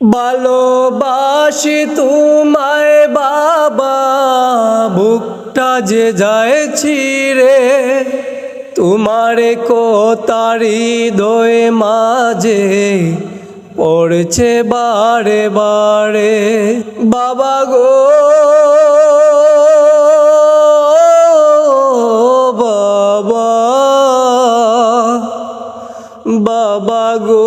ভালোবাসি তোমায় বাবা বুকটা যে যায় ছিঁড়ে তোমার কোতারি দয়ে মাঝে পড়ছে বারে বারে। বাবা গো, বাবা বাবা গো।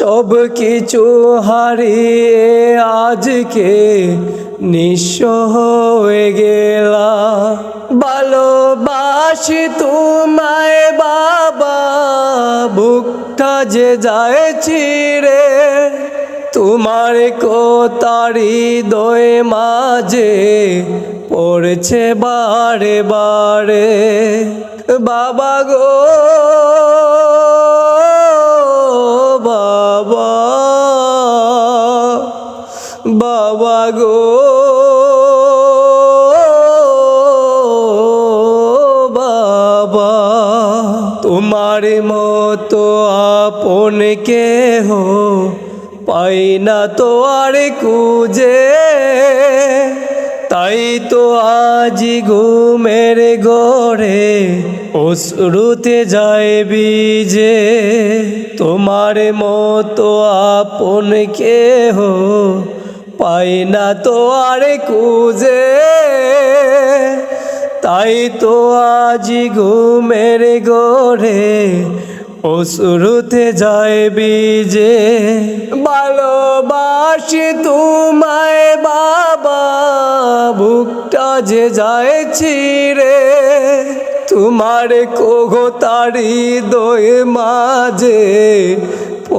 সব কিছু হারিয়ে আজকে নিঃস্ব হয়ে গেলা ভালোবাসি তোমায় বাবা, বুকটা যে যায় ছিঁড়ে তোমার কোতারি দয়ে মাঝে পড়ছে বারে বারে। বাবা গো বাবা গো। বাবা, তোমার মতো আপন কেহ পাই না তো আর কুজে তাই তো আজি ঘুমের গড়ে অশ্রুতে যায় বিজে তোমার মতো আপন কেহ পাই না তো আর কুজে তাই তো আজি ঘুমের গড়ে অসুরতে যায় বিজে ভালোবাসি তোমায় বাবা, বুকটা যে যায় ছিঁড়ে। তোমার কোগো তারি দয়ে মাঝে